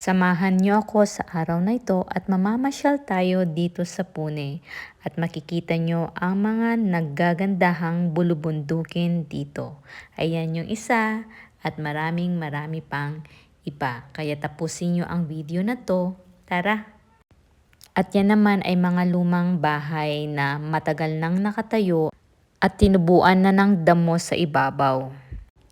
Samahan niyo ako sa araw na ito at mamamasyal tayo dito sa Pune at makikita niyo ang mga naggagandahang bulubundukin dito. Ayan yung isa at maraming marami pang iba. Kaya tapusin niyo ang video na to. Tara! At yan naman ay mga lumang bahay na matagal nang nakatayo at tinubuan na ng damo sa ibabaw.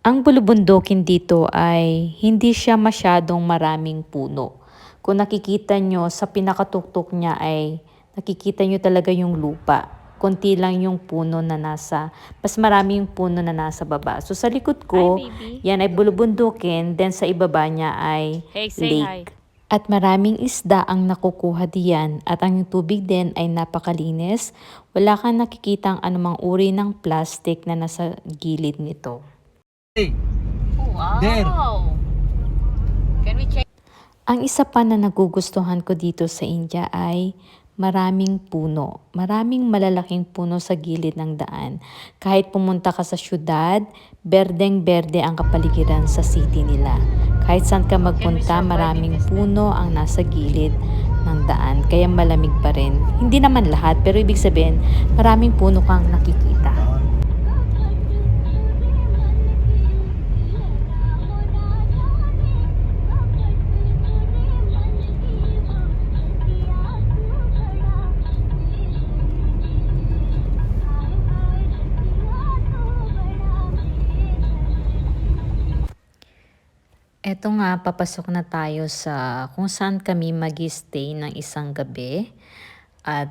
Ang bulubundukin dito ay hindi siya masyadong maraming puno. Kung nakikita nyo sa pinakatuktok niya ay nakikita nyo talaga yung lupa. Konti lang yung puno na nasa, mas marami yung puno na nasa baba. So sa likod ko, Hi, yan ay bulubundukin, then sa ibaba niya ay Hey, lake. At maraming isda ang nakukuha diyan at ang tubig din ay napakalinis. Wala kang nakikitang anumang uri ng plastic na nasa gilid nito. Wow. There. Can we check? Ang isa pa na nagugustuhan ko dito sa India ay maraming puno. Maraming malalaking puno sa gilid ng daan. Kahit pumunta ka sa syudad, berdeng-berde ang kapaligiran sa city nila. Kahit saan ka magpunta, maraming puno ang nasa gilid ng daan. Kaya malamig pa rin. Hindi naman lahat, pero ibig sabihin, maraming puno kang nakikita. Eto nga, papasok na tayo sa kung saan kami mag stay ng isang gabi. At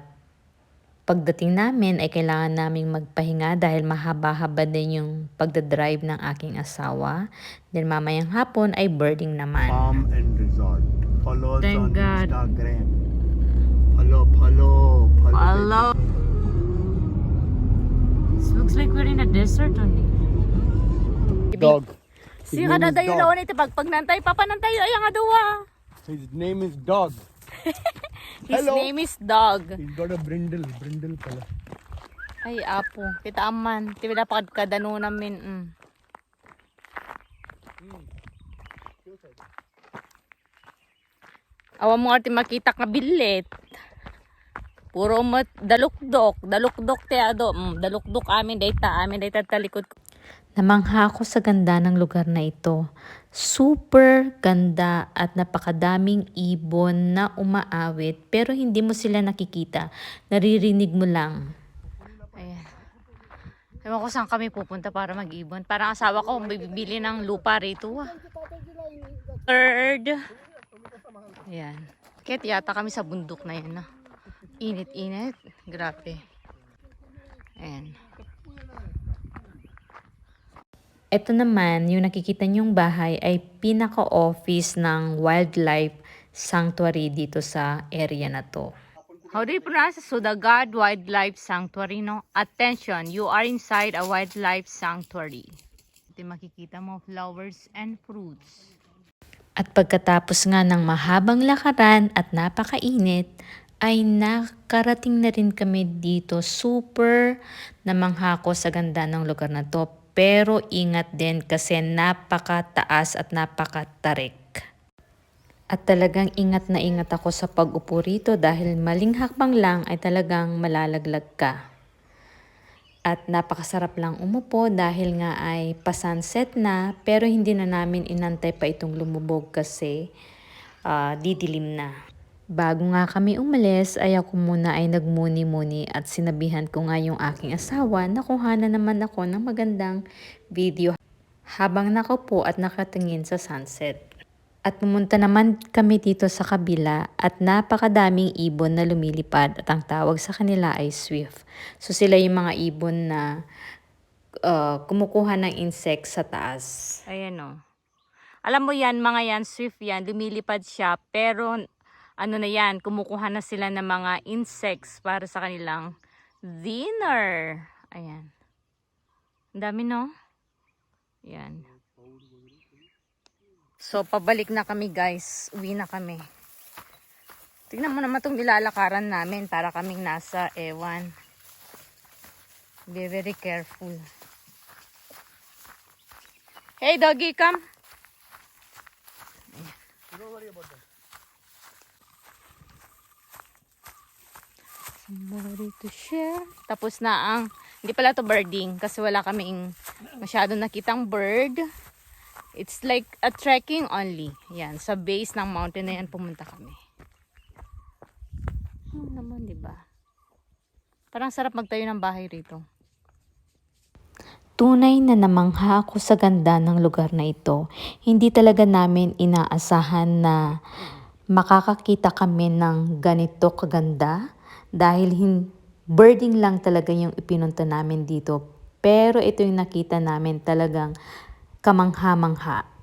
pagdating namin ay kailangan naming magpahinga dahil mahaba-haba din yung pagdadrive ng aking asawa. Then mamayang hapon ay birding naman. Farm and Resort. Follow us Thank on God. Instagram. Follow, follow, follow. Hello. This looks like we're in a desert only. Dog. Si His name kada is dayo Dog. pag pagnantay papanantay ay nga dawa. His name is Dog. His Hello. name is Dog. He's got a brindle. Brindle pala. Ay apo, kita aman. Ti wala pa kadano namin. Mm. Awa mo ati makita ka bilit. Puro mo dalukdok, dalukdok te ado. Mm, dalukdok amin dayta, amin dayta talikod ko. Namangha ako sa ganda ng lugar na ito. Super ganda at napakadaming ibon na umaawit pero hindi mo sila nakikita. Naririnig mo lang. Ayan. Ewan ko saan kami pupunta para mag-ibon. Parang asawa ko bibili ng lupa rito. Ah. Third. Ayan. Kaya yata kami sa bundok na yan. Ah. Init-init. Grabe. Ayan. Ito naman, yung nakikita niyong bahay ay pinaka-office ng wildlife sanctuary dito sa area na to. How do you pronounce it? Sudagad Wildlife Sanctuary, no? Attention, you are inside a wildlife sanctuary. Ito makikita mo flowers and fruits. At pagkatapos nga ng mahabang lakaran at napakainit, ay nakarating na rin kami dito. Super namangha ko sa ganda ng lugar na to. Pero ingat din kasi napakataas at napakatarik. At talagang ingat na ingat ako sa pag-upo rito dahil maling hakbang lang ay talagang malalaglag ka. At napakasarap lang umupo dahil nga ay pasunset na pero hindi na namin inantay pa itong lumubog kasi ah, didilim na. Bago nga kami umalis ay ako muna ay nagmuni-muni at sinabihan ko nga yung aking asawa na kuhanan naman ako ng magandang video habang nakaupo at nakatingin sa sunset. At pumunta naman kami dito sa kabila at napakadaming ibon na lumilipad at ang tawag sa kanila ay swift. So sila yung mga ibon na uh, kumukuha ng insect sa taas. Ayan o. Alam mo yan, mga yan, swift yan, lumilipad siya, pero ano na yan, kumukuha na sila ng mga insects para sa kanilang dinner. Ayan. Ang dami no? Yan. So, pabalik na kami guys. Uwi na kami. Tingnan mo naman itong nilalakaran namin para kaming nasa ewan. Be very careful. Hey, doggy, come. Don't worry about that. Somebody to share. Tapos na ang, hindi pala to birding kasi wala kaming masyado nakitang bird. It's like a trekking only. Yan, sa base ng mountain na yan pumunta kami. Hmm, naman, di ba? Parang sarap magtayo ng bahay rito. Tunay na namangha ako sa ganda ng lugar na ito. Hindi talaga namin inaasahan na makakakita kami ng ganito kaganda dahil hin- birding lang talaga yung ipinunta namin dito. Pero ito yung nakita namin talagang kamangha-mangha.